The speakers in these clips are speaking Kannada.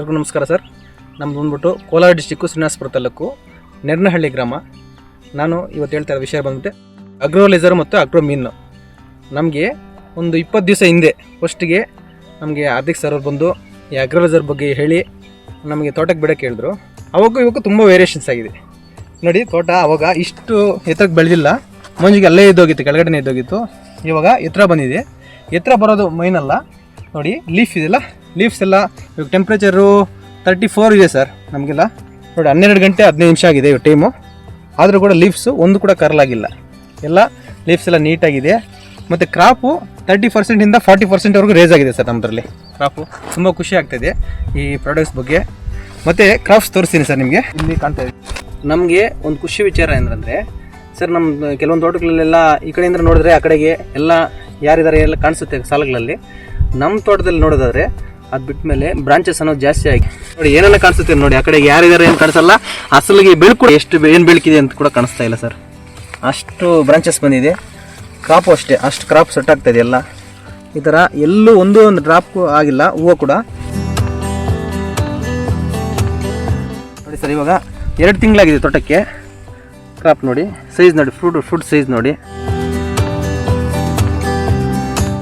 ಎಲ್ಲರಿಗೂ ನಮಸ್ಕಾರ ಸರ್. ನಮ್ದು ಬಂದ್ಬಿಟ್ಟು ಕೋಲಾರ ಡಿಸ್ಟಿಕ್ಕು ಶ್ರೀನಿವಾಸಪುರ ತಾಲೂಕು, ನೆರ್ನಹಳ್ಳಿ ಗ್ರಾಮ. ನಾನು ಇವತ್ತು ಹೇಳ್ತಾ ಇರೋ ವಿಷಯ ಬಂದ್ಬಿಟ್ಟು ಅಗ್ರೋಲೈಸರ್ ಮತ್ತು ಅಗ್ರೋ ಮೀನು. ನಮಗೆ ಒಂದು ಇಪ್ಪತ್ತು ದಿವಸ ಹಿಂದೆ ಫಸ್ಟಿಗೆ ನಮಗೆ ಹಾರ್ದಿಕ್ ಸರ್ ಬಂದು ಈ ಅಗ್ರೋಲೈಸರ್ ಬಗ್ಗೆ ಹೇಳಿ ನಮಗೆ ತೋಟಕ್ಕೆ ಬಿಡೋಕ್ಕೆ ಹೇಳಿದ್ರು ಅವಾಗ ಇವಾಗ ತುಂಬ ವೇರಿಯೇಷನ್ಸ್ ಆಗಿದೆ. ನೋಡಿ ತೋಟ ಅವಾಗ ಇಷ್ಟು ಎತ್ತರಕ್ಕೆ ಬೆಳೆದಿಲ್ಲ. ಮಂಜಿಗೆ ಅಲ್ಲೇ ಇದ್ದೋಗಿತ್ತು, ಕೆಳಗಡೆನೇ ಇದ್ದೋಗಿತ್ತು. ಇವಾಗ ಎತ್ತರ ಬಂದಿದೆ. ಎತ್ತರ ಬರೋದು ಮೈನಲ್ಲ ನೋಡಿ ಲೀಫ್ ಇದೆಲ್ಲ ಲೀಫ್ಸ್ ಎಲ್ಲ, ಇವಾಗ ಟೆಂಪ್ರೇಚರು ತರ್ಟಿ ಫೋರ್ ಇದೆ ಸರ್ ನಮಗೆಲ್ಲ. ನೋಡಿ, ಹನ್ನೆರಡು ಗಂಟೆ ಹದಿನೈದು ನಿಮಿಷ ಆಗಿದೆ ಇವಾಗ ಟೈಮು. ಆದರೂ ಕೂಡ ಲೀಫ್ಸು ಒಂದು ಕೂಡ ಕರಲಾಗಿಲ್ಲ ಎಲ್ಲ ಲೀಫ್ಸ್ ಎಲ್ಲ ನೀಟಾಗಿದೆ. ಮತ್ತು ಕ್ರಾಪು ತರ್ಟಿ ಪರ್ಸೆಂಟಿಂದ ಫಾರ್ಟಿ ಪರ್ಸೆಂಟ್ವರೆಗೂ ರೇಸ್ ಆಗಿದೆ ಸರ್ ನಮ್ಮದ್ರಲ್ಲಿ ಕ್ರಾಪು ತುಂಬ ಖುಷಿ ಆಗ್ತಾಯಿದೆ ಈ ಪ್ರಾಡಕ್ಟ್ಸ್ ಬಗ್ಗೆ. ಮತ್ತು ಕ್ರಾಪ್ಸ್ ತೋರಿಸ್ತೀನಿ ಸರ್ ನಿಮಗೆ. ಇಲ್ಲಿ ಕಾಣ್ತಾ ಇದೆ. ನಮಗೆ ಒಂದು ಖುಷಿ ವಿಚಾರ ಏನಂದರೆ ಸರ್ ನಮ್ಮ ಕೆಲವೊಂದು ತೋಟಗಳಲ್ಲೆಲ್ಲ ಈ ಕಡೆಯಿಂದ ನೋಡಿದ್ರೆ ಆ ಕಡೆಗೆ ಎಲ್ಲ ಯಾರಿದ್ದಾರೆ ಎಲ್ಲ ಕಾಣಿಸುತ್ತೆ ಸಾಲಗಳಲ್ಲಿ. ನಮ್ಮ ತೋಟದಲ್ಲಿ ನೋಡೋದಾದ್ರೆ ಅದು ಬಿಟ್ಮೇಲೆ ಬ್ರಾಂಚಸ್ ಅನ್ನೋದು ಜಾಸ್ತಿ ಆಗಿ. ನೋಡಿ, ಏನೆಲ್ಲ ಕಾಣಿಸುತ್ತೆ ನೋಡಿ, ಆ ಕಡೆ ಯಾರಿದ್ದಾರೆ ಏನು ಕಾಣಿಸಲ್ಲ. ಅಸಲಿಗೆ ಬೆಳಕು ಎಷ್ಟು ಏನು ಬೆಳಕಿದೆ ಅಂತ ಕೂಡ ಕಾಣಿಸ್ತಾ ಇಲ್ಲ ಸರ್. ಅಷ್ಟು ಬ್ರಾಂಚಸ್ ಬಂದಿದೆ. ಕ್ರಾಪು ಅಷ್ಟೇ, ಅಷ್ಟು ಕ್ರಾಪ್ ಸೆಟ್ ಆಗ್ತಾ ಇದೆ ಎಲ್ಲ. ಈ ಥರ ಎಲ್ಲೂ ಒಂದು ಒಂದು ಡ್ರಾಪ್ ಆಗಿಲ್ಲ, ಹೂವು ಕೂಡ. ನೋಡಿ ಸರ್, ಇವಾಗ ಎರಡು ತಿಂಗಳಾಗಿದೆ ತೋಟಕ್ಕೆ. ಕ್ರಾಪ್ ನೋಡಿ ಸೈಜ್ ನೋಡಿ ಫ್ರೂಟ್ ಫ್ರೂಟ್ ಸೈಜ್ ನೋಡಿ.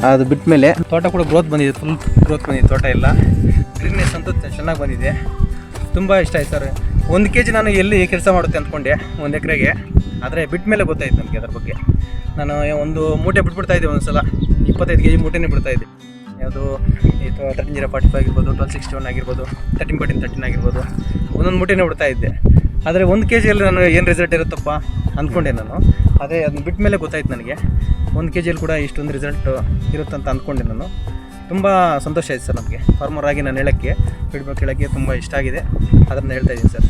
ಅದು ಬಿಟ್ಟ ಮೇಲೆ ತೋಟ ಕೂಡ ಗ್ರೋತ್ ಬಂದಿದೆ ಫುಲ್ ಗ್ರೋತ್ ಬಂದಿದೆ, ತೋಟ ಎಲ್ಲ. ಗ್ರೀನ್ನೆಸ್ ಅಂತೂ ಚೆನ್ನಾಗಿ ಬಂದಿದೆ. ತುಂಬ ಇಷ್ಟ ಆಯ್ತು ಸರ್. ಒಂದು ಕೆ ಜಿ ನಾನು ಎಲ್ಲಿ ಕೆಲಸ ಮಾಡುತ್ತೆ ಅಂದ್ಕೊಂಡೆ ಒಂದು ಎಕರೆಗೆ. ಆದರೆ ಬಿಟ್ಟ ಮೇಲೆ ಗೊತ್ತಾಯ್ತು ನನಗೆ ಅದ್ರ ಬಗ್ಗೆ. ನಾನು ಒಂದು ಮೂಟೆ ಬಿಟ್ಬಿಡ್ತಾ ಇದ್ದೆ ಒಂದು ಸಲ ಇಪ್ಪತ್ತೈದು ಕೆ ಜಿ ಮೂಟೆನೇ ಬಿಡ್ತಾ ಇದ್ದೆ. ಯಾವುದು ಈ ತರ್ಟಿನ್ ಜೀರೋ ಫಾರ್ಟಿ ಫೈವ್ ಆಗಿರ್ಬೋದು ಟ್ವೆಲ್ ಸಿಕ್ಸ್ಟಿ ಒನ್ ಆಗಿರ್ಬೋದು ತರ್ಟಿನ್ ಫೋರ್ಟಿನ್ ತರ್ಟಿನ್ ಆಗಿರ್ಬೋದು, ಒಂದೊಂದು ಮೂಟೆನೇ ಬಿಡ್ತಾ ಇದ್ದೆ. ಆದರೆ ಒಂದು ಕೆ ಜಿಯಲ್ಲಿ ನಾನು ಏನು ರಿಸಲ್ಟ್ ಇರುತ್ತಪ್ಪ ಅಂದ್ಕೊಂಡೆ ನಾನು. ಅದೇ ಅದನ್ನ ಬಿಟ್ಟ ಮೇಲೆ ಗೊತ್ತಾಯ್ತು ನನಗೆ. ಒಂದು ಕೆ ಜಿಯಲ್ಲಿ ಕೂಡ ಇಷ್ಟೊಂದು ರಿಸಲ್ಟ್ ಇರುತ್ತಂತ ಅಂದ್ಕೊಂಡೆ ನಾನು. ತುಂಬ ಸಂತೋಷ ಆಯಿತು ಸರ್ ನನಗೆ ಫಾರ್ಮರ್ ಆಗಿ ನಾನು ಹೇಳೋಕ್ಕೆ ಫೀಡ್ಬ್ಯಾಕ್ ಹೇಳೋಕ್ಕೆ ತುಂಬ ಇಷ್ಟ ಆಗಿದೆ. ಅದನ್ನು ಹೇಳ್ತಾ ಇದ್ದೀನಿ ಸರ್.